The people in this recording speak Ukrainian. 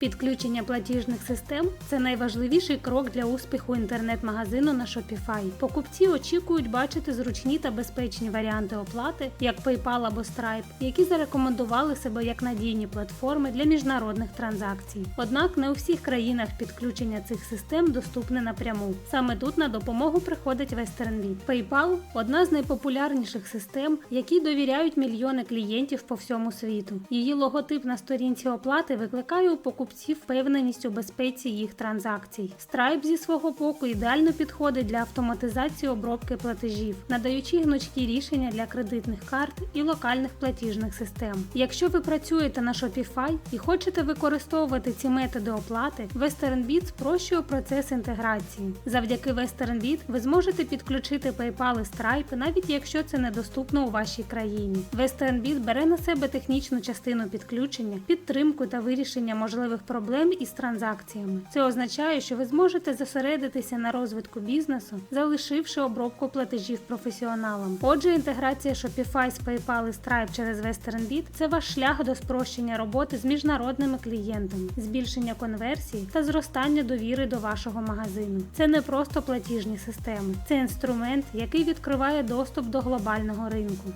Підключення платіжних систем це найважливіший крок для успіху інтернет-магазину на Shopify. Покупці очікують бачити зручні та безпечні варіанти оплати, як PayPal або Stripe, які зарекомендували себе як надійні платформи для міжнародних транзакцій. Однак не у всіх країнах підключення цих систем доступне напряму. Саме тут на допомогу приходить WesternBit. PayPal одна з найпопулярніших систем, якій довіряють мільйони клієнтів по всьому світу. Її логотип на сторінці оплати викликає у покупців впевненість у безпеці їх транзакцій. Stripe зі свого боку ідеально підходить для автоматизації обробки платежів, надаючи гнучкі рішення для кредитних карт і локальних платіжних систем. Якщо ви працюєте на Shopify і хочете використовувати ці методи оплати, WesternBit спрощує процес інтеграції. Завдяки WesternBit ви зможете підключити PayPal і Stripe, навіть якщо це недоступно у вашій країні. WesternBit бере на себе технічну частину підключення, підтримку та вирішення можливих проблем із транзакціями. Це означає, що ви зможете зосередитися на розвитку бізнесу, залишивши обробку платежів професіоналам. Отже, інтеграція Shopify з PayPal і Stripe через WesternBit – це ваш шлях до спрощення роботи з міжнародними клієнтами, збільшення конверсії та зростання довіри до вашого магазину. Це не просто платіжні системи, це інструмент, який відкриває доступ до глобального ринку.